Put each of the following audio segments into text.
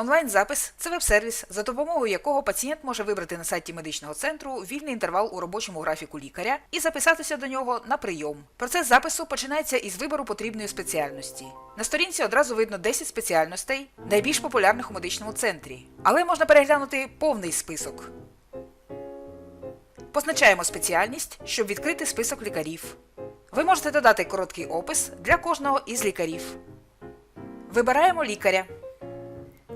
Онлайн-запис це веб-сервіс, за допомогою якого пацієнт може вибрати на сайті медичного центру вільний інтервал у робочому графіку лікаря і записатися до нього на прийом. Процес запису починається із вибору потрібної спеціальності. На сторінці одразу видно 10 спеціальностей, найбільш популярних у медичному центрі, але можна переглянути повний список. Позначаємо спеціальність, щоб відкрити список лікарів. Ви можете додати короткий опис для кожного із лікарів. Вибираємо лікаря.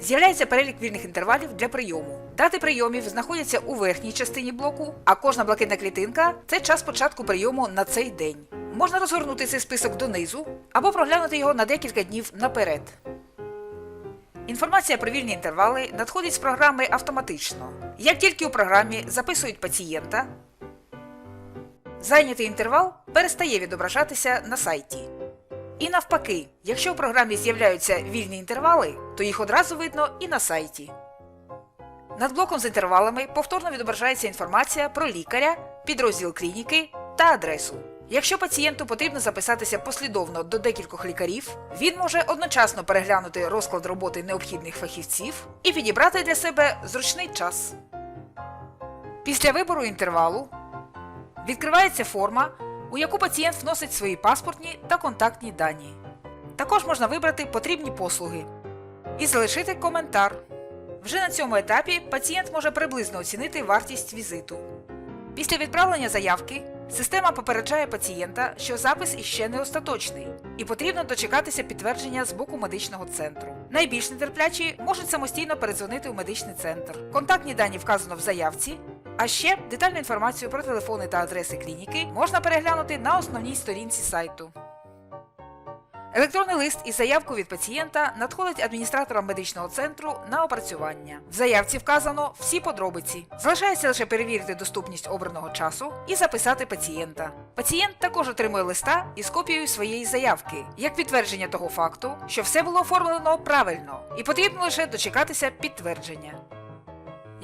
З'являється перелік вільних інтервалів для прийому. Дати прийомів знаходяться у верхній частині блоку, а кожна блакитна клітинка це час початку прийому на цей день. Можна розгорнути цей список донизу або проглянути його на декілька днів наперед. Інформація про вільні інтервали надходить з програми автоматично. Як тільки у програмі записують пацієнта, зайнятий інтервал перестає відображатися на сайті. І навпаки, якщо в програмі з'являються вільні інтервали, то їх одразу видно і на сайті. Над блоком з інтервалами повторно відображається інформація про лікаря, підрозділ клініки та адресу. Якщо пацієнту потрібно записатися послідовно до декількох лікарів, він може одночасно переглянути розклад роботи необхідних фахівців і підібрати для себе зручний час. Після вибору інтервалу відкривається форма, у яку пацієнт вносить свої паспортні та контактні дані. Також можна вибрати потрібні послуги і залишити коментар. Вже на цьому етапі пацієнт може приблизно оцінити вартість візиту. Після відправлення заявки система попереджає пацієнта, що запис іще не остаточний, і потрібно дочекатися підтвердження з боку медичного центру. Найбільш нетерплячі можуть самостійно передзвонити у медичний центр. Контактні дані вказано в заявці. А ще детальну інформацію про телефони та адреси клініки можна переглянути на основній сторінці сайту. Електронний лист із заявкою від пацієнта надходить адміністраторам медичного центру на опрацювання. В заявці вказано всі подробиці. Залишається лише перевірити доступність обраного часу і записати пацієнта. Пацієнт також отримує листа із копією своєї заявки, як підтвердження того факту, що все було оформлено правильно, і потрібно лише дочекатися підтвердження.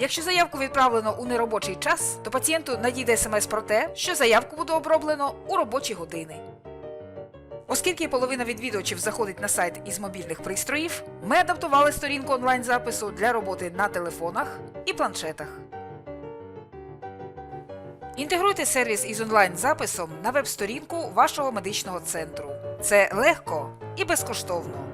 Якщо заявку відправлено у неробочий час, то пацієнту надійде смс про те, що заявку буде оброблено у робочі години. Оскільки половина відвідувачів заходить на сайт із мобільних пристроїв, ми адаптували сторінку онлайн-запису для роботи на телефонах і планшетах. Інтегруйте сервіс із онлайн-записом на веб-сторінку вашого медичного центру. Це легко і безкоштовно.